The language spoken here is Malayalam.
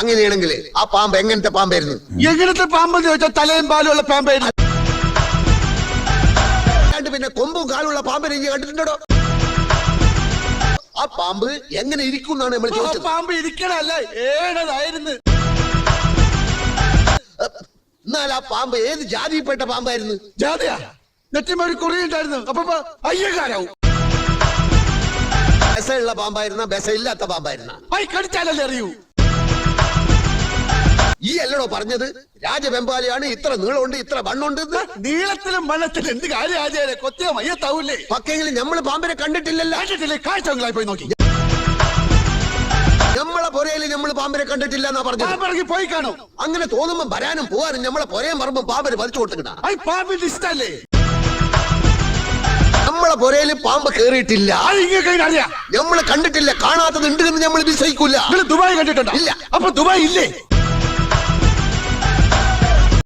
അങ്ങനെയാണെങ്കിൽ ആ പാമ്പ് എങ്ങനത്തെ പാമ്പായിരുന്നു? എങ്ങനത്തെ പാമ്പെന്ന് ചോദിച്ചാൽ തലയും പാലും ഉള്ള പാമ്പായിരുന്നു. അല്ലാണ്ട് പിന്നെ കൊമ്പും കാലുള്ള പാമ്പിനെ ഇനി കണ്ടിട്ടുണ്ടോ? ആ പാമ്പ് എങ്ങനെ ഇരിക്കും എന്നാണ് നമ്മൾ ആ ചോദിച്ചത്. പാമ്പ് ഇരിക്കണല്ല ഏടതായിരുന്നു എന്നാൽ ആ പാമ്പ് ഏത് ജാതിയിൽപ്പെട്ട പാമ്പായിരുന്നു? ജാതിയാ. നെറ്റിമ ഒരു കുറിയുണ്ടായിരുന്നു അപ്പൊ അയ്യക്കാരാവും ഉള്ള പാമ്പായിരുന്ന ബസ ഇല്ലാത്ത പാമ്പായിരുന്ന? ഐ കടിച്ചാലല്ലേ അറിയൂ. ഈ അല്ലടോ പറഞ്ഞത്? രാജവെമ്പാലിയാണ് ഇത്ര നീളമുണ്ട് ഇത്ര മണ്ണുണ്ട് നീളത്തിലും മണ്ണത്തിലും എന്ത് കാര്യം ആചാര്യ? കൊത്തിയ മയ്യത്താവൂലേ പക്കെങ്കിലും നമ്മൾ പാമ്പിനെ കണ്ടിട്ടില്ലല്ലോ. കണ്ടിട്ടില്ലേ കാഴ്ചകളായി പോയി നോക്കി. നമ്മളെ പുരയിൽ നമ്മൾ പാമ്പിനെ കണ്ടിട്ടില്ല എന്നാ പറഞ്ഞു പോയി കാണും. അങ്ങനെ തോന്നുമ്പോ വരാനും പോകാനും നമ്മളെ പുരയും പറമ്പും പാമ്പിന് പതിച്ചു കൊടുത്തിട്ടാണ് പാമ്പിന്റെ ഇഷ്ടല്ലേ? നമ്മളെ പുരയിൽ പാമ്പ് കേറിയിട്ടില്ല. നമ്മൾ കണ്ടിട്ടില്ല കാണാത്തത് ഉണ്ട് എന്ന് നമ്മൾ വിശ്വസിക്കൂല ദുബായ് കണ്ടിട്ടുണ്ടോ? ഇല്ല. അപ്പൊ ദുബായ് ഇല്ലേ?